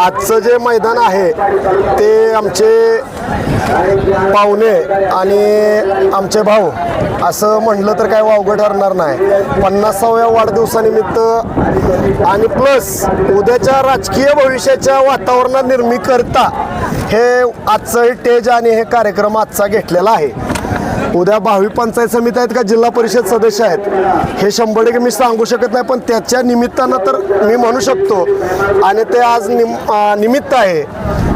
आजचं जे मैदान आहे ते आमचे पाहुणे आणि आमचे भाऊ असं म्हणलं तर काय वावगं ठरणार नाही. पन्नासाव्या वाढदिवसानिमित्त आणि प्लस उद्याच्या राजकीय भविष्याच्या वातावरणात निर्मी करता हे आजचं टेज आणि हे कार्यक्रम आजचा घेतलेला आहे. उद्या भावी पंचायत समिती आहेत का जिल्हा परिषद सदस्य आहेत? हे शंभर टक्के मी सांगू शकत नाही पण त्याच्या निमित्तानं तर मी म्हणू शकतो. आणि ते आज निम निमित्त आहे.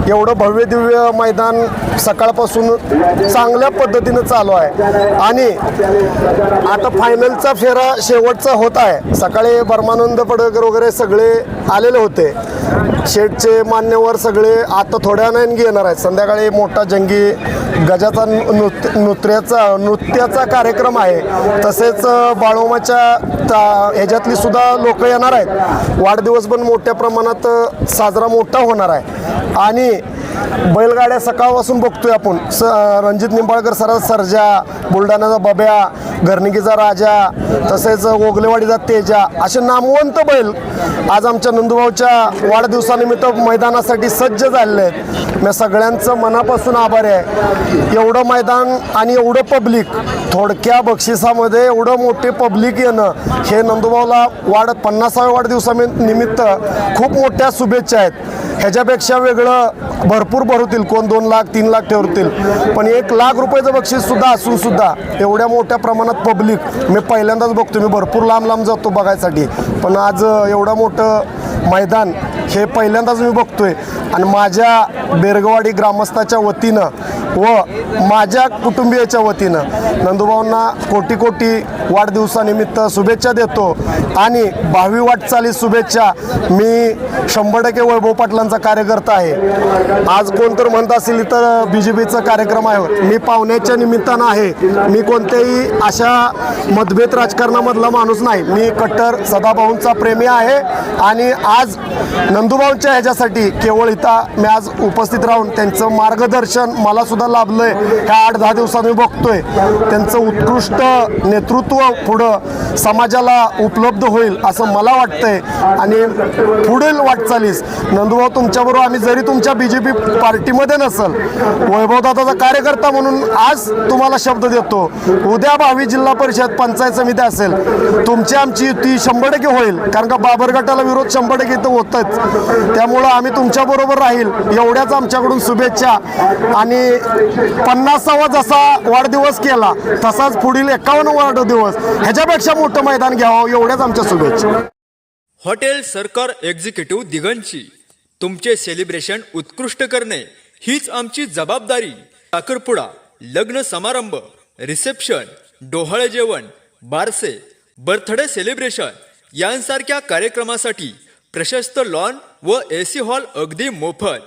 एवढं भव्य दिव्य मैदान सकाळपासून चांगल्या पद्धतीनं चालू आहे. आणि आता फायनलचा फेरा शेवटचा होत आहे. सकाळी बर्मानंद पडकर वगैरे सगळे आलेले होते. शेठचे मान्यवर सगळे आता थोड्या नाही येणार आहेत. संध्याकाळी मोठा जंगी गजाचा नृत्य नृत्याचा नृत्याचा कार्यक्रम आहे. तसेच बाळोमाच्या ता- ह्याच्यातली सुद्धा लोक येणार आहेत. वाढदिवस पण मोठ्या प्रमाणात साजरा मोठा होणार आहे. आणि बैलगाड्या सकाळपासून बघतोय आपण. स रणजित निंबाळकर सर सर्जा बुलढाण्याचा बब्या घरणिकीचा राजा तसेच ओगलेवाडीचा तेजा असे नामवंत बैल आज आमच्या नंदुभाऊच्या वाढदिवसानिमित्त मैदानासाठी सज्ज झालेले आहेत. मी सगळ्यांचं मनापासून आभारी आहे. एवढं मैदान आणि एवढं पब्लिक थोडक्या बक्षिसामध्ये एवढं मोठे पब्लिक येणं हे नंदुभाऊला वाढ पन्नासाव्या वाढदिवसानिमित्त खूप मोठ्या शुभेच्छा आहेत. ह्याच्यापेक्षा वेगळं भरपूर भरवतील कोण दोन लाख तीन लाख ठेवतील पण एक लाख रुपयाचं बक्षीससुद्धा असूनसुद्धा एवढ्या मोठ्या प्रमाणात पब्लिक मी पहिल्यांदाच बघतो मी भरपूर लांब लांब जातो बघायसाठी. पण आज एवढं मोठं मैदान हे पहिल्यांदाच मी बघतोय. आणि माझ्या बेरगवाडी ग्रामस्थाच्या वतीनं व माझ्या कुटुंबियाच्या वतीनं नंदुभाऊंना कोटी कोटी वाढदिवसानिमित्त शुभेच्छा देतो. आणि भावी वाटचाली शुभेच्छा मी शंभर टक्के वैभव पाटलांचा कार्यकर्ता आहे. आज कोण तर म्हणत असेल तर बी जे पीचा कार्यक्रम आहे. मी पाहुण्याच्या निमित्तानं आहे. मी कोणत्याही अशा मतभेद राजकारणामधला माणूस नाही. मी कट्टर सदाभाऊंचा प्रेमी आहे. आणि आज नंदुभाऊंच्या ह्याच्यासाठी केवळ इथं मी आज उपस्थित राहून त्यांचं मार्गदर्शन मला सुद्धा लाभलंय. ह्या आठ दहा दिवसात मी बघतोय. त्यांचं उत्कृष्ट नेतृत्व पुढं समाजाला उपलब्ध होईल असं मला वाटतंय. आणि पुढील वाटचालीस. नंदुभाऊ तुमच्याबरोबर आम्ही जरी तुमच्या बी जे पी पार्टीमध्ये नसल वैभवदादाचा कार्यकर्ता म्हणून आज तुम्हाला शब्द देतो. उद्या भावी जिल्हा परिषद पंचायत समिती असेल. तुमची आमची युती शंभर टक्के होईल. कारण का बाबर गटाला विरोध शंभर टक्के इथं होतच. त्यामुळं आम्ही तुमच्याबरोबर राहील. एवढ्याच आमच्याकडून शुभेच्छा. आणि पन्नासावा जसा वाढदिवस केला तसाच पुढील एकावन्न वाढदिवस ह्याच्यापेक्षा मोठं मैदान घ्यावं एवढ्याच आमच्या शुभेच्छा. हॉटेल सरकार एक्झिक्युटिव्ह दिगंची. तुमचे सेलिब्रेशन उत्कृष्ट करणे हीच आमची जबाबदारी. साखरपुडा लग्न समारंभ रिसेप्शन डोहाळे जेवण बारसे बर्थडे सेलिब्रेशन यांसारख्या कार्यक्रमासाठी प्रशस्त लॉन व ए सी हॉल अगदी मोफत.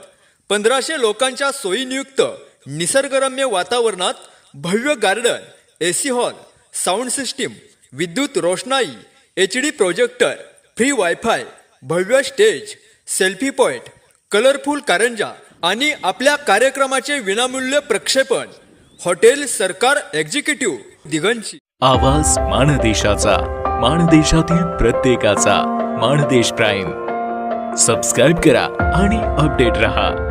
पंधराशे लोकांच्या सोयीनियुक्त निसर्गरम्य वातावरणात भव्य garden A C hall sound system विद्युत रोषणाई H D projector free WiFi भव्य स्टेज सेल्फी पॉइंट कलरफुल कारंजा आणि आपल्या कार्यक्रमाचे विनामूल्य प्रक्षेपण. हॉटेल सरकार एक्झिक्युटिव्ह दिगंची आवाज माणदेशाचा माणदेशातील प्रत्येकाचा माणदेश प्राईम. सबस्क्राईब करा आणि अपडेट रहा.